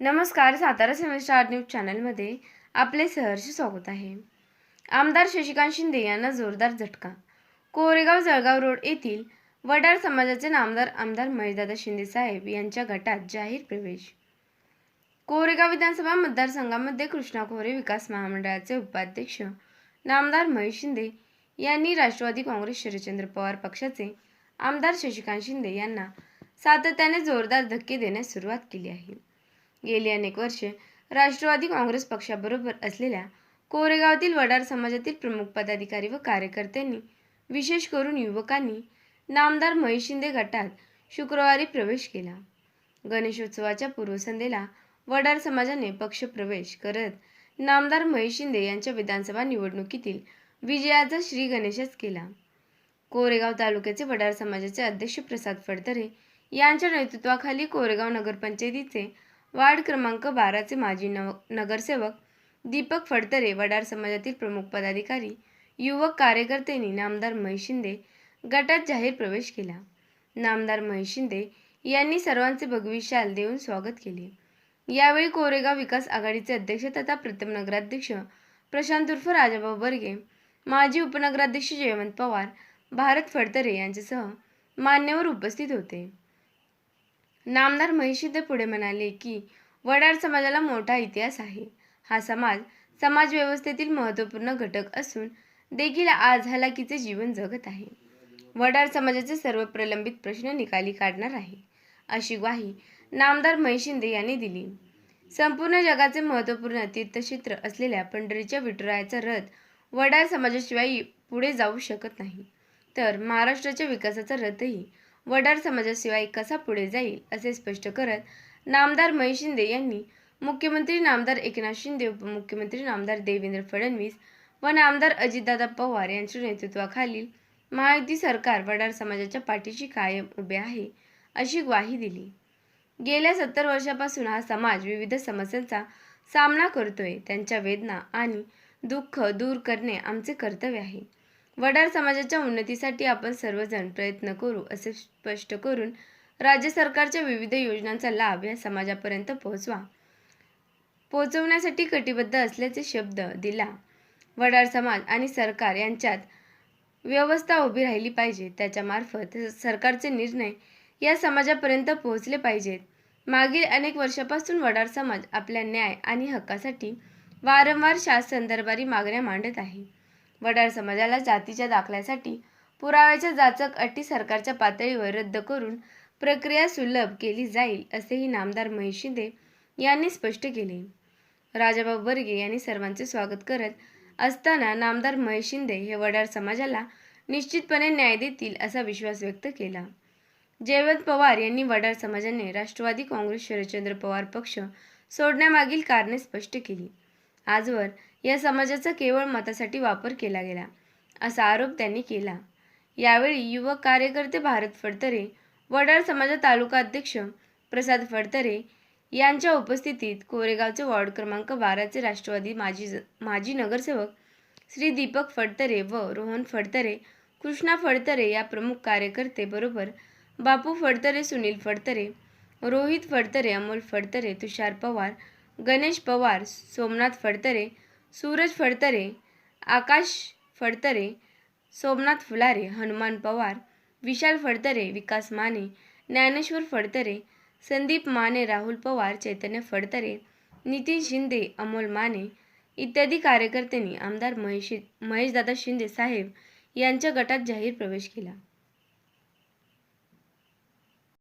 नमस्कार Satara semester news चॅनलमध्ये आपले सहर्ष स्वागत आहे. आमदार शशिकांत शिंदे यांना जोरदार झटका. कोरेगाव जळगाव रोड येथील वडार समाजाचे नामदार आमदार महेशदादा शिंदे साहेब यांच्या गटात जाहीर प्रवेश. कोरेगाव विधानसभा मतदारसंघामध्ये कृष्णा कोरे विकास महामंडळाचे उपाध्यक्ष नामदार महेश शिंदे यांनी राष्ट्रवादी काँग्रेस शरदचंद्र पवार पक्षाचे आमदार शशिकांत शिंदे यांना सातत्याने जोरदार धक्के देण्यास सुरुवात केली आहे. गेली अनेक वर्षे राष्ट्रवादी काँग्रेस पक्षाबरोबर असलेल्या कोरेगावातील वडार समाजातील प्रमुख पदाधिकारी व कार्यकर्त्यांनी विशेष करून युवकांनी नामदार महेश शिंदे गटात शुक्रवारी प्रवेश केला. गणेशोत्सवाच्या पूर्वसंध्येला वडार समाजाने पक्षप्रवेश करत नामदार महेश शिंदे यांच्या विधानसभा निवडणुकीतील विजयाचा श्री गणेशच केला. कोरेगाव तालुक्याचे वडार समाजाचे अध्यक्ष प्रसाद फडतरे यांच्या नेतृत्वाखाली कोरेगाव नगरपंचायतीचे वार्ड क्रमांक बाराचे माजी नव नगरसेवक दीपक फडतरे वडार समाजातील प्रमुख पदाधिकारी युवक कार्यकर्त्यांनी नामदार महेश शिंदे गटात जाहीर प्रवेश केला. नामदार महेश शिंदे यांनी सर्वांचे भगवी शाल देऊन स्वागत केले. यावेळी कोरेगाव विकास आघाडीचे अध्यक्ष तथा प्रथम नगराध्यक्ष प्रशांत उर्फ राजाभाऊ बर्गे माजी उपनगराध्यक्ष जयवंत पवार भारत फडतरे यांच्यासह मान्यवर उपस्थित होते. नामदार महिषीते पुढे म्हणाले की वडार समाजाला मोठा इतिहास आहे. हा समाज समाजव्यवस्थेतील महत्त्वपूर्ण घटक असून देखील आज हलाकीचे जीवन जगत आहे. वडार समाजाचे सर्व प्रलंबित प्रश्न निकाली काढणार आहे अशी ग्वाही नामदार महिशिंदे यांनी दिली. संपूर्ण जगाचे महत्त्वपूर्ण तीर्थक्षेत्र असलेल्या पंढरीच्या विठुरायाचा रथ वडार समाजाशिवाय पुढे जाऊ शकत नाही. तर महाराष्ट्राच्या विकासाचा रथही वडार समाजाशिवाय कसा पुढे जाईल असे स्पष्ट करत नामदार महेश शिंदे यांनी मुख्यमंत्री नामदार एकनाथ शिंदे उपमुख्यमंत्री नामदार देवेंद्र फडणवीस व नामदार अजितदादा पवार यांच्या नेतृत्वाखालील महायुती सरकार वडार समाजाच्या पाठीशी कायम उभे आहे अशी ग्वाही दिली. गेल्या सत्तर वर्षापासून हा समाज विविध समस्यांचा सामना करतोय त्यांच्या वेदना आणि दुःख दूर करणे आमचे कर्तव्य आहे. वडार समाजाच्या उन्नतीसाठी आपण सर्वजण प्रयत्न करू असे स्पष्ट करून राज्य सरकारच्या विविध योजनांचा लाभ या समाजापर्यंत पोहोचवा. पोहोचवण्यासाठी कटिबद्ध असल्याचे शब्द दिला. वडार समाज आणि सरकार यांच्यात व्यवस्था उभी राहिली पाहिजे त्याच्यामार्फत सरकारचे निर्णय या समाजापर्यंत पोहोचले पाहिजेत. मागील अनेक वर्षापासून वडार समाज आपल्या न्याय आणि हक्कासाठी वारंवार शासन दरबारी मागण्या मांडत आहे. वडार समाजाला जातीच्या दाखल्यासाठी पुराव्याच्या जाचक अटी सरकारच्या पातळीवर रद्द करून प्रक्रिया सुलभ केली जाईल असेही नामदार महेश शिंदे यांनी स्पष्ट केले. राजाबाब बर्गे यांनी सर्वांचे स्वागत करत असताना नामदार महेश शिंदे हे वडार समाजाला निश्चितपणे न्याय देतील असा विश्वास व्यक्त केला. जयवंत पवार यांनी वडार समाजाने राष्ट्रवादी काँग्रेस शरदचंद्र पवार पक्ष सोडण्यामागील कारणे स्पष्ट केली. आजवर या समाजाचा केवळ मतासाठी वापर केला गेला. असा आरोप त्यांनी केला. यावेळी युवक कार्यकर्ते भारत फडतरे वडार समाजा तालुका अध्यक्ष प्रसाद फडतरे यांच्या उपस्थितीत कोरेगावचे वॉर्ड क्रमांक बाराचे राष्ट्रवादी माजी माजी नगरसेवक श्री दीपक फडतरे व रोहन फडतरे कृष्णा फडतरे या प्रमुख कार्यकर्ते बरोबर बापू फडतरे सुनील फडतरे रोहित फडतरे अमोल फडतरे तुषार पवार गणेश पवार सोमनाथ फडतरे सूरज फडतरे आकाश फडतरे सोमनाथ फुलारे हनुमान पवार विशाल फडतरे विकास माने ज्ञानेश्वर फडतरे संदीप माने राहुल पवार चैतन्य फडतरे नितीन शिंदे अमोल माने इत्यादी कार्यकर्त्यांनी आमदार महेश महेशदादा शिंदे साहेब यांच्या गटात जाहीर प्रवेश केला.